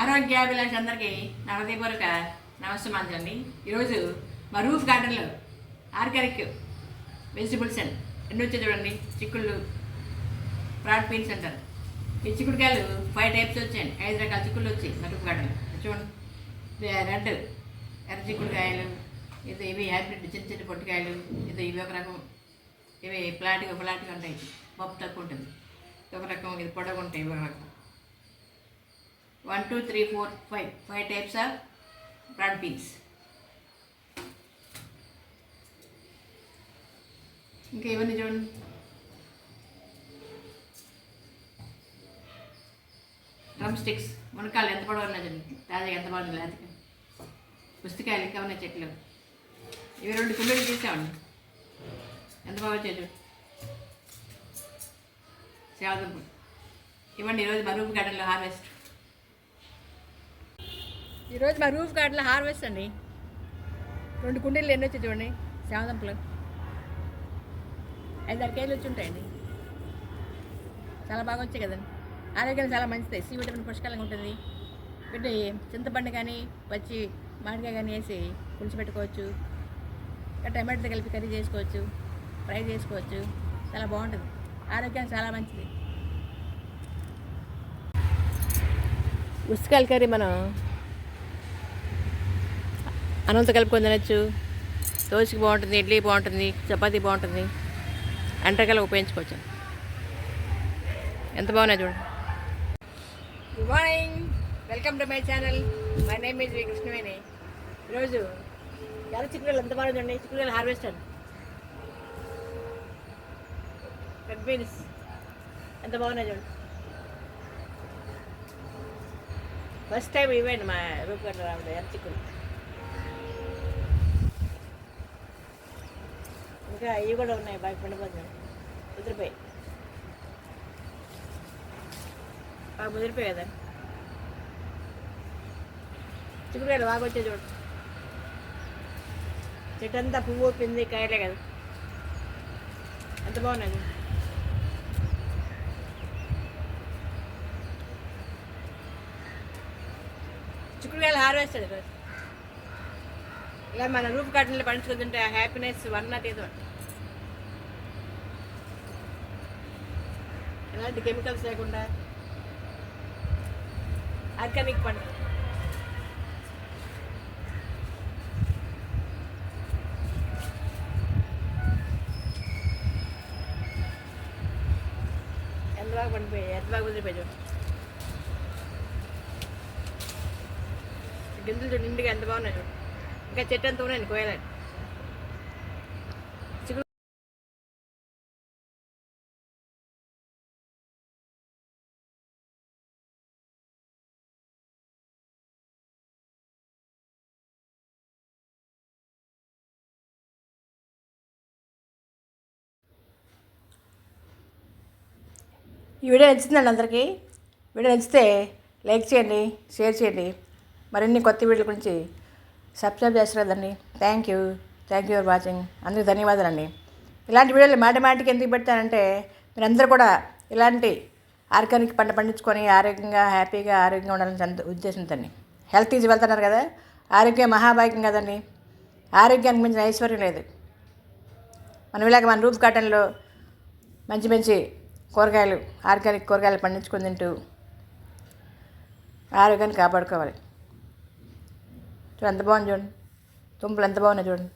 ఆరోగ్యాభిలాష అందరికీ నా హృదయపూర్వక నమస్కారం అండి ఈరోజు మా రూఫ్ గార్డెన్లో ఆర్గానిక్ వెజిటబుల్స్ అండ్ ఎన్ని వచ్చాయి చూడండి చిక్కుళ్ళు ప్రాడ్ పీన్స్ అంటారు. ఈ చిక్కుడుకాయలు ఫైవ్ టైప్స్ వచ్చాయండి ఐదు రకాల చిక్కుళ్ళు వచ్చాయి మా రూఫ్ గార్డెన్లో. చూడండి రెడ్ ఎర్ర చిక్కుడుకాయలు ఇది ఇవి హైబ్రిడ్ చిన్న చిన్న పొట్టికాయలు ఇది ఇవి ఒక రకం ఇవి ప్లాట్గా ప్లాట్గా ఉంటాయి. పప్పు తక్కువ ఉంటుంది. ఒక రకం ఇది పొడవుంటాయి ఒక రకం. One two three four five. Five types of broad beans ఇంకా ఇవన్నీ చూడండి? Drum sticks. మునకాయలు ఎంత పొడవు ఉన్నాయి చూడండి. తాజాగా ఎంత బాగుంది లేతకి పుస్తకాయలు ఇంకా ఉన్నాయి చెట్లు? ఇవి రెండు కుండీలు తీసామండి ఎంత బాగా వచ్చాయి చూడు. ఇవ్వండి ఈరోజు మా రూఫ్ గార్డెన్లో హార్వెస్ట్. ఈరోజు మా రూఫ్ గార్డెన్లో హార్వెస్ట్ అండి. రెండు కుండీలు ఎన్ని వచ్చాయి చూడండి. సేవదంపులు ఐదారు కేజీలు వచ్చి ఉంటాయండి. చాలా బాగా వచ్చాయి కదండి. ఆరోగ్యానికి చాలా మంచిది. సి విటమిన్ పుష్కలంగా ఉంటుంది. పెట్టి చింతపండు కానీ పచ్చి మామిడికాయ కానీ వేసి పులిచి పెట్టుకోవచ్చు టమాటో కలిపి కర్రీ చేసుకోవచ్చు. ఫ్రై చేసుకోవచ్చు. చాలా బాగుంటుంది. ఆరోగ్యానికి చాలా మంచిది. ఉసుకాయల కర్రీ మనం అనంత కలుపుకొని తినచ్చు. దోశకి బాగుంటుంది ఇడ్లీ బాగుంటుంది చపాతీ బాగుంటుంది. అంటకాయలు ఉపయోగించుకోవచ్చు. ఎంత బాగున్నాయి చూడండి good morning welcome to my channel my name is V Krishnaveni ఈరోజు ఎర్ర చిక్కుడులు ఎంత బాగుందండి చిక్కుడులు హార్వెస్టర్ రెడ్ బీన్స్ ఎంత బాగున్నాయి చూడండి ఫస్ట్ టైం ఇవ్వండి మా రూపగడ్డ రావడం ఎర్ర చిక్కుడు. ఇంకా అవి కూడా ఉన్నాయి బాగా పండిపోతున్నాయి ముదిరిపోయి బాగా ముదిరిపోయి కదా. చిక్కుడుకాయలు బాగా వచ్చాయి చూడు. చెట్టు అంతా పువ్వు పింది కాయలే కదా. ఎంత బాగున్నాయి చిక్కుడుకాయలు హార్వెస్టెడ్ ఇలా మన రూప్ గార్డెన్లో పండించుకుంటుంటే ఆ హ్యాపీనెస్ వన్ నాట్ ఏదో ఎలాంటి కెమికల్స్ లేకుండా ఆర్గానిక్ పండు ఎంత బాగా పండిపోయాయి ఎంత బాగా కుదిరిపోయాయి చూడు. గింజలు చూడు నిండుగా ఎంత బాగున్నాయి చూడు. ఇంకా చెట్టు అంతా ఉన్నాయి కోయాలండి ఈ వీడియో నచ్చిందండి అందరికీ. వీడియో నచ్చితే లైక్ చేయండి షేర్ చేయండి. మరిన్ని కొత్త వీడియోల గురించి సబ్స్క్రైబ్ చేస్తారు కదండి thank you thank you for watching అందరికీ ధన్యవాదాలండి. ఇలాంటి వీడియోలు మాటిమాటికి ఎందుకు పెడతానంటే మీరందరూ కూడా ఇలాంటి ఆర్గానిక్ పంట పండించుకొని ఆరోగ్యంగా హ్యాపీగా ఆరోగ్యంగా ఉండాలని సంత ఉద్దేశంతో హెల్త్ ఈజ్ వెళ్తున్నారు కదా? ఆరోగ్యం మహాభాగ్యం కదండి. ఆరోగ్యానికి మించిన ఐశ్వర్యం లేదు. మనం ఇలాగ మన రూఫ్ గార్డెన్లో మంచి మంచి కూరగాయలు ఆర్గానిక్ కూరగాయలు పండించుకొని తింటూ ఆరోగ్యాన్ని కాపాడుకోవాలి. చూడండి ఎంత బాగుంది చూడండి దుంపలు ఎంత బాగున్నాయి చూడండి